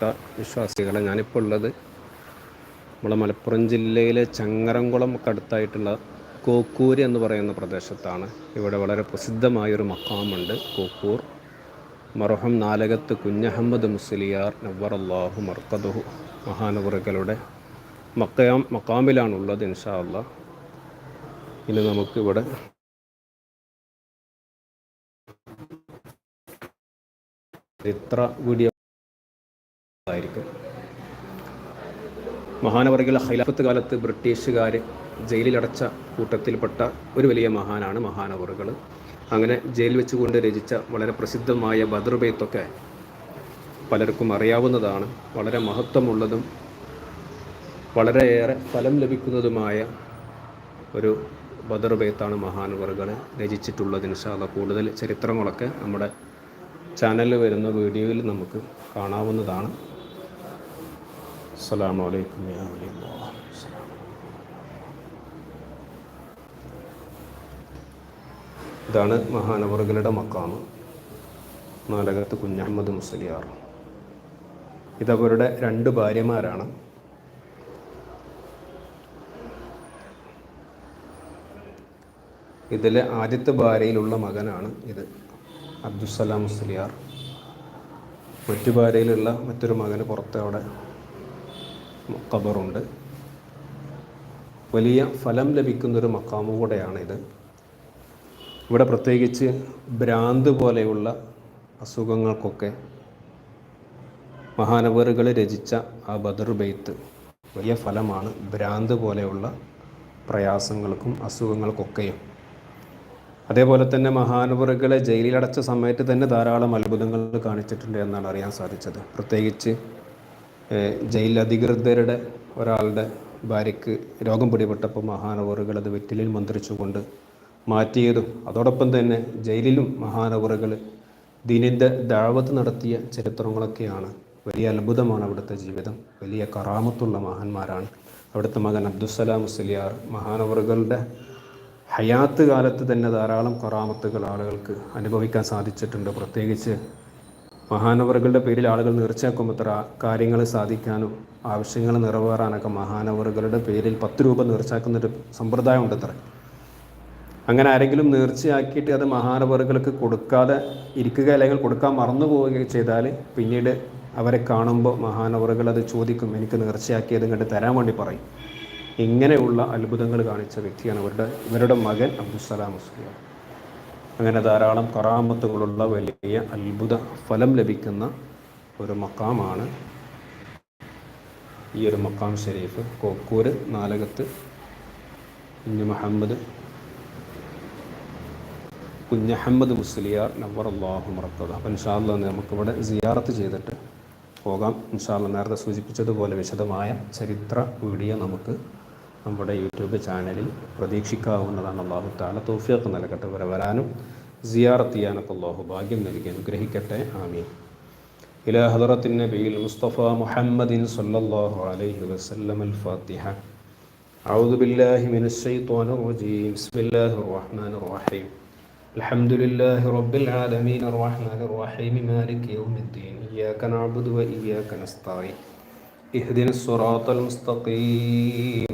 പ്രിയപ്പെട്ട വിശ്വാസികളെ ഞാനിപ്പോൾ ഉള്ളത് നമ്മളെ മലപ്പുറം ജില്ലയിലെ ചങ്ങരംകുളം അടുത്തായിട്ടുള്ള കോക്കൂര് എന്ന് പറയുന്ന പ്രദേശത്താണ്. ഇവിടെ വളരെ പ്രസിദ്ധമായൊരു മക്കാമുണ്ട് കോക്കൂർ. മർഹം നാലകത്ത് കുഞ്ഞഹമ്മദ് മുസ്ലിയാർ നവർ അള്ളാഹു മർക്കദുഹു. മഹാനവറുകളുടെ മക്കയാം മക്കാമിലാണുള്ളത് ഇൻഷാ ഇനി നമുക്കിവിടെ ചരിത്ര വീഡിയോ ആയിരിക്കും. മഹാനവർഗികൾ ഹൈലാഫത്ത് കാലത്ത് ബ്രിട്ടീഷുകാർ ജയിലിലടച്ച കൂട്ടത്തിൽപ്പെട്ട ഒരു വലിയ മഹാനാണ് മഹാനവറുകൾ. അങ്ങനെ ജയിൽ വെച്ചുകൊണ്ട് രചിച്ച വളരെ പ്രസിദ്ധമായ ബദർ ബെയ്ത്തൊക്കെ പലർക്കും അറിയാവുന്നതാണ്. വളരെ മഹത്വമുള്ളതും വളരെയേറെ ഫലം ലഭിക്കുന്നതുമായ ഒരു ബദർബേത്താണ് മഹാനവറുകൾ രചിച്ചിട്ടുള്ളത് ഇൻഷാല്ല കൂടുതൽ ചരിത്രങ്ങളൊക്കെ നമ്മുടെ ചാനലിൽ വരുന്ന വീഡിയോയിൽ നമുക്ക് കാണാവുന്നതാണ്. അസ്സലാമു അലൈക്കും യാ വലിയല്ലാഹ്. അസ്സലാമു ഇതാണ് മഹാനവറുകളുടെ മക്കാമ്. നാലകത്ത് കുഞ്ഞഹമ്മദ് മുസലിയാർ. ഇതവരുടെ രണ്ട് ഭാര്യമാരാണ്. ഇതിലെ ആദ്യത്തെ ഭാര്യയിലുള്ള മകനാണ് ഇത് അബ്ദുസലാം മുസ്ലിയാർ. മറ്റു ഭാര്യയിലുള്ള മറ്റൊരു മകന് പുറത്ത് അവിടെ ഖബറുണ്ട്. വലിയ ഫലം ലഭിക്കുന്നൊരു മക്കാമു കൂടെയാണിത്. ഇവിടെ പ്രത്യേകിച്ച് ഭ്രാന്ത് പോലെയുള്ള അസുഖങ്ങൾക്കൊക്കെ മഹാനവറുകൾ രചിച്ച ആ ബദർ ബെയ്ത്ത് വലിയ ഫലമാണ് ഭ്രാന്ത് പോലെയുള്ള പ്രയാസങ്ങൾക്കും അസുഖങ്ങൾക്കൊക്കെയും. അതേപോലെ തന്നെ മഹാനവറുകളെ ജയിലിലടച്ച സമയത്ത് തന്നെ ധാരാളം അത്ഭുതങ്ങൾ കാണിച്ചിട്ടുണ്ട് എന്നാണ് അറിയാൻ സാധിച്ചത്. പ്രത്യേകിച്ച് ജയിൽ അധികൃതരുടെ ഒരാളുടെ ഭാര്യയ്ക്ക് രോഗം പിടിപെട്ടപ്പോൾ മഹാനവറുകൾ അത് വെറ്റിലിൽ മന്ത്രിച്ചുകൊണ്ട് മാറ്റിയതും അതോടൊപ്പം തന്നെ ജയിലിലും മഹാനവറുകൾ ദീനിന്റെ ദാവത്ത് നടത്തിയ ചരിത്രങ്ങളൊക്കെയാണ്. വലിയ അത്ഭുതമാണ് അവിടുത്തെ ജീവിതം. വലിയ കറാമത്തുള്ള മഹാന്മാരാണ്. അവിടുത്തെ മകൻ അബ്ദുസലാം മുസ്ലിയാർ മഹാനവറുകളുടെ ഹയാത്ത് കാലത്ത് തന്നെ ധാരാളം കറാമത്തുകൾ ആളുകൾക്ക് അനുഭവിക്കാൻ സാധിച്ചിട്ടുണ്ട്. പ്രത്യേകിച്ച് മഹാനവറുകളുടെ പേരിൽ ആളുകൾ നേർച്ചയാക്കുമ്പോൾ ഇത്ര കാര്യങ്ങൾ സാധിക്കാനും ആവശ്യങ്ങൾ നിറവേറാനൊക്കെ മഹാനവറുകളുടെ പേരിൽ പത്ത് രൂപ നേർച്ചയാക്കുന്നൊരു സമ്പ്രദായം ഉണ്ട് അത്ര. അങ്ങനെ ആരെങ്കിലും നേർച്ചയാക്കിയിട്ട് അത് മഹാനവറുകൾക്ക് കൊടുക്കാതെ ഇരിക്കുക അല്ലെങ്കിൽ കൊടുക്കാൻ മറന്നു പോവുകയൊക്കെ ചെയ്താൽ പിന്നീട് അവരെ കാണുമ്പോൾ മഹാനവറുകൾ അത് ചോദിക്കും എനിക്ക് നേർച്ചയാക്കിയത് ഇങ്ങോട്ട് തരാൻ വേണ്ടി പറയും. ഇങ്ങനെയുള്ള അത്ഭുതങ്ങൾ കാണിച്ച വ്യക്തിയാണ് അവരുടെ ഇവരുടെ മകൻ അബ്ദുസലാം മുസ്ലിം അങ്ങനെ ധാരാളം കറാമത്തുകളുള്ള വലിയ അത്ഭുത ഫലം ലഭിക്കുന്ന ഒരു മക്കാമാണ് ഈ ഒരു മക്കാം ഷെരീഫ്. കോക്കൂര് നാലകത്ത് കുഞ്ഞു മുഹമ്മദ് കുഞ്ഞഹമ്മദ് മുസ്ലിയാർ നവർ അള്ളാഹു മറക്കത് അപ്പം ഇൻഷാല്ല നമുക്കിവിടെ സിയാറത്ത് ചെയ്തിട്ട് പോകാം. ഇൻഷാല്ല നേരത്തെ സൂചിപ്പിച്ചതുപോലെ വിശദമായ ചരിത്ര വീഡിയോ നമുക്ക് നമ്മുടെ യൂട്യൂബ് ചാനലിൽ പ്രതീക്ഷിക്കാവുന്നതാണ് അള്ളാഹു താല തോഫിയൊക്കെ നൽകട്ടെ വരെ വരാനും സിയാറത്ത് ചെയ്യാനൊക്കെ അള്ളാഹു ഭാഗ്യം നൽകി അനുഗ്രഹിക്കട്ടെ ആമീൻ إلى حضرة النبي المصطفى محمد صلى الله عليه وسلم الفاتحة أعوذ بالله من الشيطان الرجيم بسم الله الرحمن الرحيم الحمد لله رب العالمين الرحمن الرحيم مالك يوم الدين إياك نعبد وإياك نستعين اهدنا الصراط المستقيم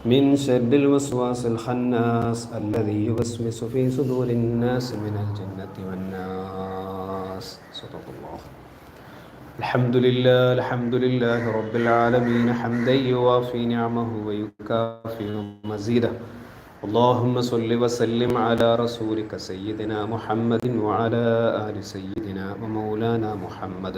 من شر الوسواس الخناس الذي يوسوس في صدور الناس من الجنة والناس. صدق الله. الحمد لله الحمد لله رب العالمين حمدا يوافي نعمه ويكافئ مزيده. اللهم صل وسلم على رسولك سيدنا محمد وعلى آل سيدنا ومولانا محمد.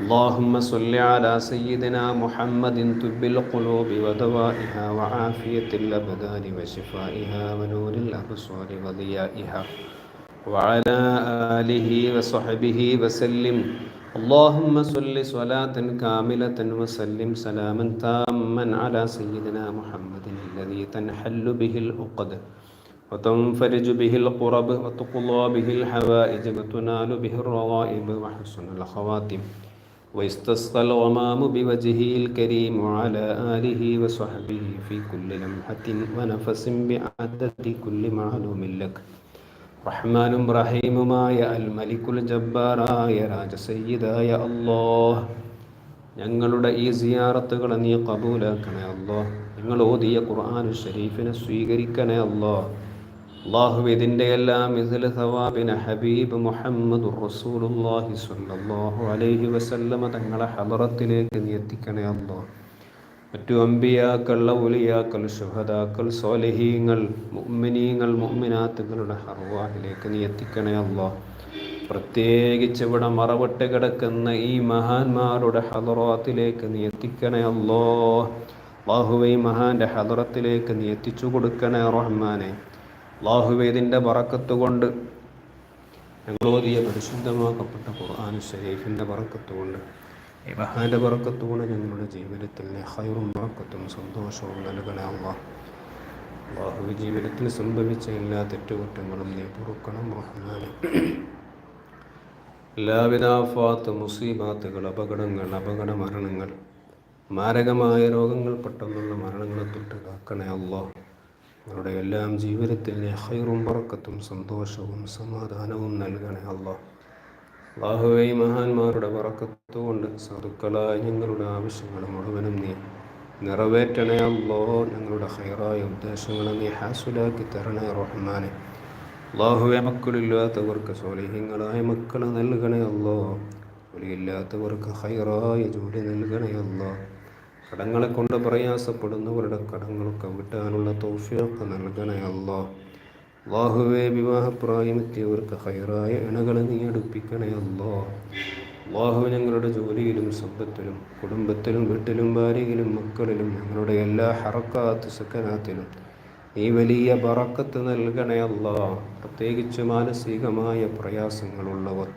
اللهم صل على سيدنا محمد طب القلوب ودوائها وعافية الأبدان وشفائها ونور الأبصار وضيائها وعلى آله وصحبه وسلم اللهم صل صلاة كاملة وسلم سلاما تاما على سيدنا محمد الذي تنحل به العقد وتنفرج به القرب وتقضى به الحوائج وتنال به الرغائب وحسن الخواتم ويستسقى الغمام بوجهه الكريم وعلى آله وصحبه في كل لمحة ونفس بعدد كل معلوم لك റഹ്മാനും റഹീമുമായ അൽ മലിക്കുൽ ജബ്ബാറായ രാജസയ്യിദായ അല്ലാഹ് ഞങ്ങളുടെ ഈ സിയാറത്തുകളെ നീ കബൂലാക്കണേ അല്ലോ ഞങ്ങൾ ഓതിയ ഖുർആൻ ഷരീഫിനെ സ്വീകരിക്കണേ അല്ലോ അള്ളാഹു ഇതിന്റെ എല്ലാം ഇതിൽ സവാബിന് ഹബീബ് മുഹമ്മദ് റസൂലുല്ലാഹി സ്വല്ലല്ലാഹു അലൈഹി വസല്ലമ തങ്ങളെ ഹലറത്തിലേക്ക് നീ എത്തിക്കണേ മറ്റു അമ്പിയാക്കൾ ഔലിയാക്കൾ ശുഹദാക്കൾ സോലഹീങ്ങൾ മുഅ്മിനീങ്ങൾ മുഅ്മിനാത്തുകളുടെ ഹർവാഹിലേക്ക് നീ എത്തിക്കണേ പ്രത്യേകിച്ച് ഇവിടെ മറവിട്ട് കിടക്കുന്ന ഈ മഹാന്മാരുടെ ഹദറാത്തിലേക്ക് നീ എത്തിക്കണേ അല്ലോ ബാഹുവൈ മഹാന്റെ ഹദറത്തിലേക്ക് നീ കൊടുക്കണേ റഹ്മാനെ. പറക്കത്ത് കൊണ്ട് ഞങ്ങളോതിയ പരിശുദ്ധമാക്കപ്പെട്ട ഖുർആൻ ഷരീഫിന്റെ പറക്കത്ത് കൊണ്ട് ഈ മഹാന്റെ പറക്കത്തോടെ ഞങ്ങളുടെ ജീവിതത്തിൽ ഹൈറും പറക്കത്തും സന്തോഷവും നൽകണമ അള്ളാഹ് അള്ളാഹു ജീവിതത്തിൽ സംഭവിച്ച എല്ലാ തെറ്റുകുറ്റങ്ങളും നീ പൊറുക്കണം റഹ്മാനെ. എല്ലാവിധ ആഫാത്ത് മുസീബാത്തുകൾ അപകടങ്ങൾ അപകട മരണങ്ങൾ മാരകമായ രോഗങ്ങൾ പെട്ടെന്നുള്ള മരണങ്ങളെ തൊട്ട് കാക്കണേ അള്ളാഹ് ഞങ്ങളുടെ എല്ലാം ജീവിതത്തിൽ ഹൈറും പറക്കത്തും സന്തോഷവും സമാധാനവും നൽകണേ അള്ളാഹ്. അള്ളാഹുവെ മഹാന്മാരുടെ വറക്കത്തുകൊണ്ട് സാധുക്കളായ ഞങ്ങളുടെ ആവശ്യങ്ങൾ മുഴുവനും നീ നിറവേറ്റണേ അല്ലോ ഞങ്ങളുടെ ഹൈറായ ഉദ്ദേശങ്ങളെ നീ ഹാസുലാക്കി തരണേ റഹ്മാനെ. അള്ളാഹുവെ മക്കളില്ലാത്തവർക്ക് സോലിഹ്യങ്ങളായ മക്കളെ നൽകണേ അല്ലോ ജോലിയില്ലാത്തവർക്ക് ഹൈറായ ജോലി നൽകണേ അല്ലോ കടങ്ങളെ കൊണ്ട് പ്രയാസപ്പെടുന്നവരുടെ കടങ്ങളൊക്കെ വിട്ടാനുള്ള തോഫിയൊക്കെ നൽകണേ അല്ലോ. അള്ളാഹുവെ വിവാഹപ്രായമെത്തിയവർക്ക് ഹൈറായ ഇണകളെ നീ അടുപ്പിക്കണേ അള്ളാഹു ഞങ്ങളുടെ ജോലിയിലും സമ്പത്തിലും കുടുംബത്തിലും വീട്ടിലും ഭാര്യയിലും മക്കളിലും ഞങ്ങളുടെ എല്ലാ ഹറക്കാത്ത് സക്കനാത്തിലും നീ വലിയ പറക്കത്ത് നൽകണേ പ്രത്യേകിച്ച് മാനസികമായ പ്രയാസങ്ങളുള്ളവർ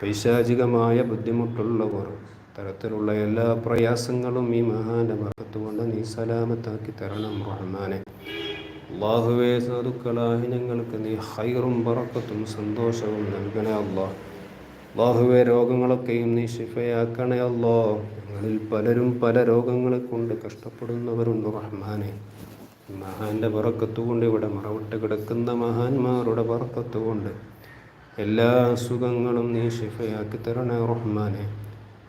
പൈശാചികമായ ബുദ്ധിമുട്ടുള്ളവർ തരത്തിലുള്ള എല്ലാ പ്രയാസങ്ങളും ഈ മഹാന്റെ ഭാഗത്ത് കൊണ്ട് നീ സലാമത്താക്കി തരണം റഹ്മാനെ. അള്ളാഹുവേ സാധുക്കളായ ഞങ്ങൾക്ക് നീ ഹൈറും പറക്കത്തും സന്തോഷവും നൽകണേ അള്ളാ. അള്ളാഹുവെ രോഗങ്ങളൊക്കെയും നീ ശിഫയാക്കണേ അല്ലോ ഞങ്ങളിൽ പലരും പല രോഗങ്ങളെ കൊണ്ട് കഷ്ടപ്പെടുന്നവരുണ്ട് റഹ്മാനെ. മഹാന്റെ പറക്കത്തുകൊണ്ട് ഇവിടെ മറവിട്ട് കിടക്കുന്ന മഹാന്മാരുടെ പറക്കത്തുകൊണ്ട് എല്ലാ അസുഖങ്ങളും നീ ശിഫയാക്കി തരണേ റഹ്മാനെ.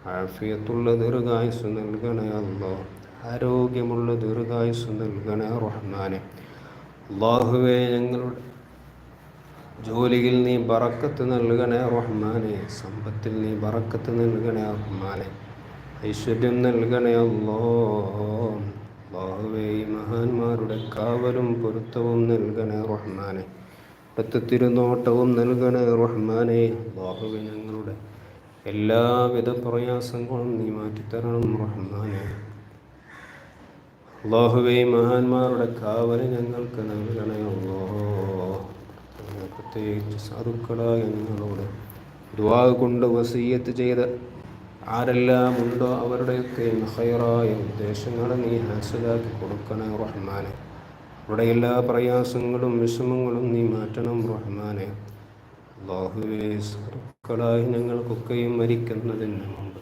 ആഫിയത്തുള്ള ദീർഘായുസ് നൽകണേ അല്ലോ ആരോഗ്യമുള്ള ദീർഘായുസ് നൽകണേ റഹ്മാനെ. അള്ളാഹുവെ ഞങ്ങളുടെ ജോലിയിൽ നീ ബറക്കത്ത് നൽകണേ റഹ്മാനെ. സമ്പത്തിൽ നീ ബറക്കത്ത് നൽകണേ റഹ്മാനെ. ഐശ്വര്യം നൽകണേ അല്ലോ അള്ളാഹുവെ ഈ മഹാന്മാരുടെ കാവലും പൊരുത്തവും നൽകണേ റഹ്മാനെ. തിരുനോട്ടവും നൽകണേ റഹ്മാനെ. അള്ളാഹുവെ ഞങ്ങളുടെ എല്ലാവിധ പ്രയാസങ്ങളും നീ മാറ്റിത്തരണം റഹ്മാനെ. അള്ളാഹുവെ മഹാന്മാരുടെ കാവൽ ഞങ്ങൾക്ക് നൽകണമല്ലോ പ്രത്യേകിച്ച് സാധുക്കളായ ഞങ്ങളോട് ദുവാ കൊണ്ട് വസീയത്ത് ചെയ്ത് ആരെല്ലാം ഉണ്ടോ അവരുടെയൊക്കെ മഹയറായ ഉദ്ദേശങ്ങൾ നീ ഹാസിലാക്കി കൊടുക്കണേ റഹ്മാനെ. അവരുടെ എല്ലാ പ്രയാസങ്ങളും വിഷമങ്ങളും നീ മാറ്റണം റഹ്മാനെ. അള്ളാഹുവേ ഞങ്ങൾക്കൊക്കെയും മരിക്കുന്നതിന് മുമ്പ്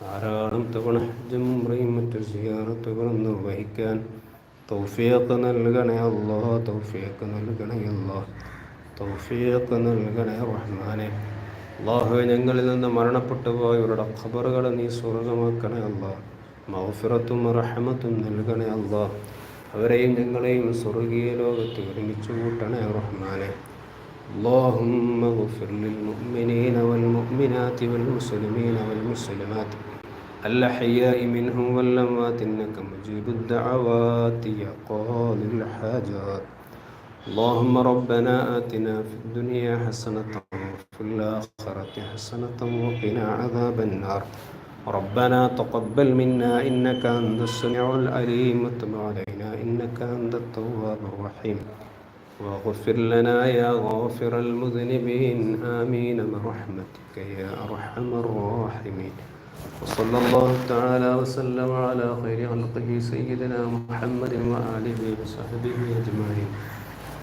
ധാരാളം തവണ ജംറയും മറ്റു സിയാറത്തുകളും നിർവഹിക്കാൻ തൗഫീഖ് നൽകണേ അല്ലോ തൗഫീഖ് നൽകണേ അല്ലോ തൗഫീഖ് നൽകണേ റഹ്മാനെ. അള്ളാഹു ഞങ്ങളിൽ നിന്ന് മരണപ്പെട്ടു പോയവരുടെ ഖബറുകൾ നീ സ്വർഗമാക്കണേ അല്ലോ മൗഫിറത്തും റഹമത്തും നൽകണേ അല്ലോ അവരെയും ഞങ്ങളെയും സ്വർഗീയ ലോകത്ത് ഒരുമിച്ച് കൂട്ടണേ റഹ്മാനെ. اللهم اغفر للمؤمنين والمؤمنات والمسلمين والمسلمات الأحياء منهم والأموات إنك مجيب الدعوات يا قاضي الحاجات اللهم ربنا آتنا في الدنيا حسنة وفي الآخرة حسنة وقنا عذاب النار ربنا تقبل منا إنك أنت السميع العليم وتب علينا إنك أنت التواب الرحيم واغفر لنا يا غافر المذنبين. آمين. برحمتك يا أرحم الراحمين. وصلى الله تعالى وسلم على خير خلقه سيدنا محمد وآله وصحبه أجمعين.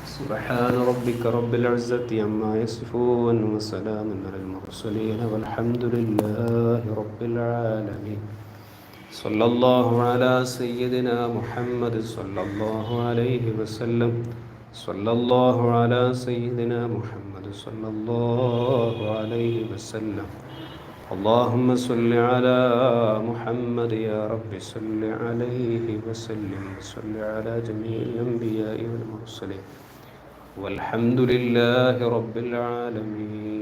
سبحان ربك رب العزة عما يصفون وسلام على المرسلين والحمد لله رب العالمين. صلى الله على سيدنا محمد صلى الله عليه وسلم. صلى الله على سيدنا محمد صلى الله عليه وسلم اللهم صل على محمد يا رب صل عليه وسلم صل على جميع الأنبياء والمرسلين والحمد لله رب العالمين